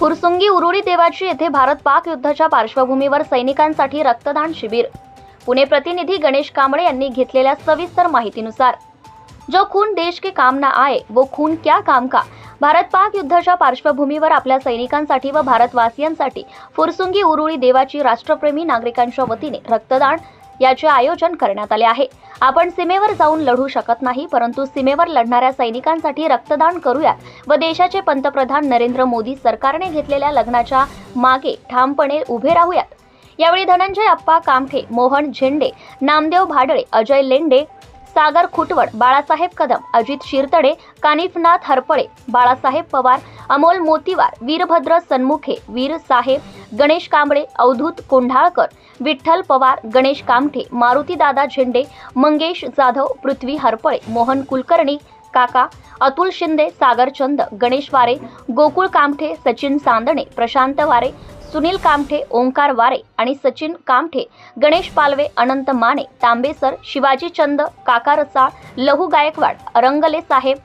फुरसुंगी उरुळी देवाची येथे भारत पाक युद्धाच्या पार्श्वभूमीवर सैनिकांसाठी रक्तदान शिबिर. पुणे प्रतिनिधी गणेश कांबळे यांनी घेतलेल्या सविस्तर माहितीनुसार जो खून देश के काम ना आए वो खून क्या काम का? भारत पाक युद्धाच्या पार्श्वभूमीवर आपल्या सैनिकांसाठी व भारतवासियांसाठी फुरसुंगी उरुळी देवाची राष्ट्रप्रेमी नागरिकांच्या वतीने रक्तदान याचे आयोजन करण्यात आले आहे. आपण सीमेवर जाऊन लढू शकत नाही परंतु सीमेवर लढणाऱ्या सैनिकांसाठी रक्तदान करूयात व देशाचे पंतप्रधान नरेंद्र मोदी सरकारने घेतलेल्या लग्नाच्या मागे ठामपणे उभे राहूयात. यावेळी धनंजय अप्पा कामठे मोहन झेंडे नामदेव भाडळे अजय लेंडे सागर खुटवड बाळासाहेब कदम अजित शिरतडे कानिफनाथ हरपळे बाळासाहेब पवार अमोल मोतीवार वीरभद्र सन्मुखे वीर साहेब गणेश कांबळे अवधूत कोंढाळकर विठ्ठल पवार गणेश कामठे मारुतीदादा झेंडे मंगेश जाधव पृथ्वी हरपळे मोहन कुलकर्णी काका अतुल शिंदे सागर चंद गणेश वारे गोकुळ कामठे सचिन सांदणे प्रशांत वारे सुनील कामठे ओंकार वारे आणि सचिन कामठे गणेश पालवे अनंत माने तांबेसर शिवाजी चंद काका रसाळ लहू गायकवाड रंगले साहेब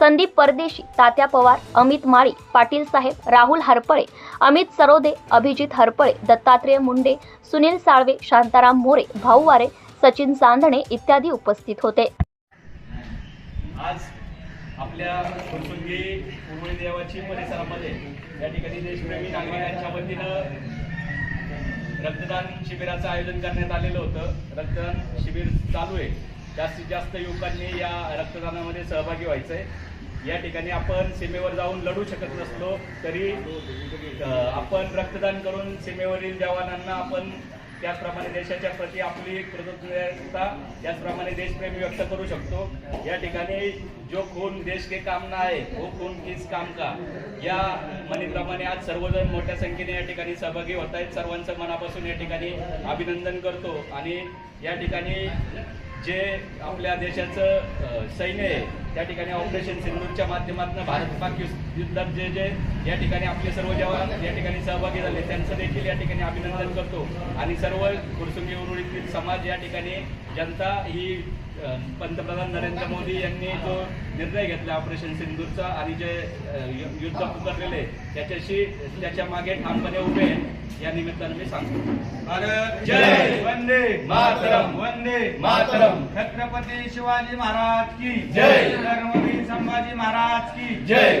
संदीप परदेशी तात्या पवार अमित माळी पाटील साहेब राहुल हरपळे अमित सरोदे अभिजित हरपळे दत्तात्रेय मुंडे सुनील साळवे शांताराम मोरे भाऊ वारे सचिन चांदणे इत्यादी उपस्थित होते. आज आपल्या फुरसुंगी उरुळी देवाची परिसरामध्ये या ठिकाणी देशप्रेमी नागरिकांच्या वतीनं रक्तदान शिबिराचं आयोजन करण्यात आलेलं होतं. रक्तदान शिबिर चालू आहे. जास्तीत जास्त युवकांनी या रक्तदानामध्ये सहभागी व्हायचं आहे या ठिकाणी आपण सीमेवर जाऊन लढू शकत नसलो तरी आपण रक्तदान करून सीमेवरील जवानांना आपण त्याचप्रमाणे देशाच्या प्रती आपली कृतज्ञता त्याचप्रमाणे देशप्रेम व्यक्त करू शकतो. या ठिकाणी जो खून देश के काम ना आहे वो खून किस काम का? या म्हणीप्रमाणे आज सर्वजण मोठ्या संख्येने या ठिकाणी सहभागी होत आहेत. सर्वांचं मनापासून या ठिकाणी अभिनंदन करतो. आणि या ठिकाणी जे आपल्या देशाचं सैन्य आहे त्या ठिकाणी ऑपरेशन सिंदूरच्या माध्यमातून भारत पाक युद्ध- युद्धात जे जे या ठिकाणी आपले सर्व जवान या ठिकाणी सहभागी झाले त्यांचं देखील या ठिकाणी अभिनंदन करतो. आणि सर्व कुरसुंगी उरुळीतील समाज या ठिकाणी जनता ही पंतप्रधान नरेंद्र मोदी यांनी जो निर्णय घेतला ऑपरेशन सिंदूरचा आणि जे युद्ध पुकारलेले त्याच्याशी त्याच्यामागे ठामपणे उभे या निमित्तानं मी सांगतो भारत जय. वंदे मातरम. वंदे मातरम. छत्रपती शिवाजी महाराज की जय. संभाजी महाराज की जय